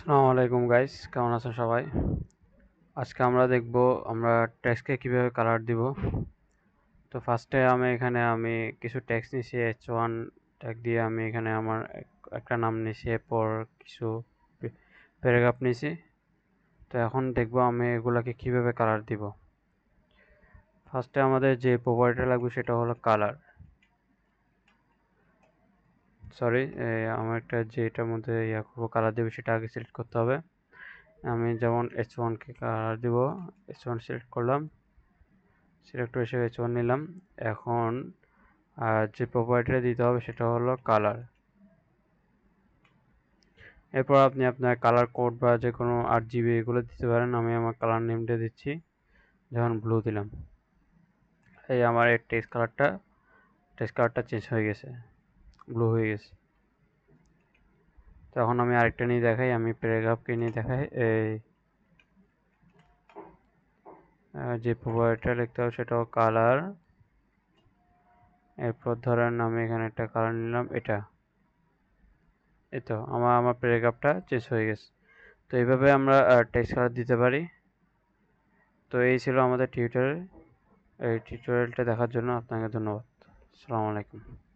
আসসালামু আলাইকুম গাইস কেমন আছেন সবাই? আজকে আমরা দেখব আমরা টেক্সটকে কীভাবে কালার দিব। তো ফার্স্টে আমি এখানে আমি কিছু টেক্সট নিছি এইচ ওয়ান ট্যাগ দিয়ে আমি এখানে আমার একটা নাম নিছি, এরপর কিছু প্যারাগ্রাফ নিছি। তো এখন দেখব আমি এগুলাকে কীভাবে কালার দিব। ফার্স্টে আমাদের যে প্রপার্টিটা লাগবে সেটা হলো কালার সরি আমার একটা যেটার মধ্যে ইয়া করব কালার দেবে সেটা আগে সিলেক্ট করতে হবে। আমি যেমন এইচ ওয়ানকে কালার দিব এইচ ওয়ান সিলেক্ট করলাম। সিলেক্ট হিসেবে এইচ ওয়ান নিলাম। এখন যে প্রপার্টিটা দিতে হবে সেটা হলো কালার এরপর আপনি আপনার কালার কোড বা যে কোনো আট জিবি এগুলো দিতে পারেন। আমি আমার কালার নেমটা দিচ্ছি। যেমন ব্লু দিলাম। এই আমার এই টেক্সট কালারটা টেক্সট কালারটা চেঞ্জ হয়ে গেছে। ব্লু হয়ে গেছে। তখন আমি আরেকটা নিয়ে দেখাই, আমি প্যারাগ্রাফকে নিয়ে দেখাই, এই যে প্রোভাইডটা লিখতে হবে সেটাও কালার এরপর ধরেন আমি এখানে একটা কালার নিলাম, এটা। এই তো, আমার আমার প্যারাগ্রাফটা চেঞ্জ হয়ে গেছে। তো এইভাবে আমরা টেক্সট কালার দিতে পারি। তো এই ছিল আমাদের টিউটোরিয়াল এই টিউটোরিয়ালটা দেখার জন্য আপনাকে ধন্যবাদ। আসসালামু আলাইকুম।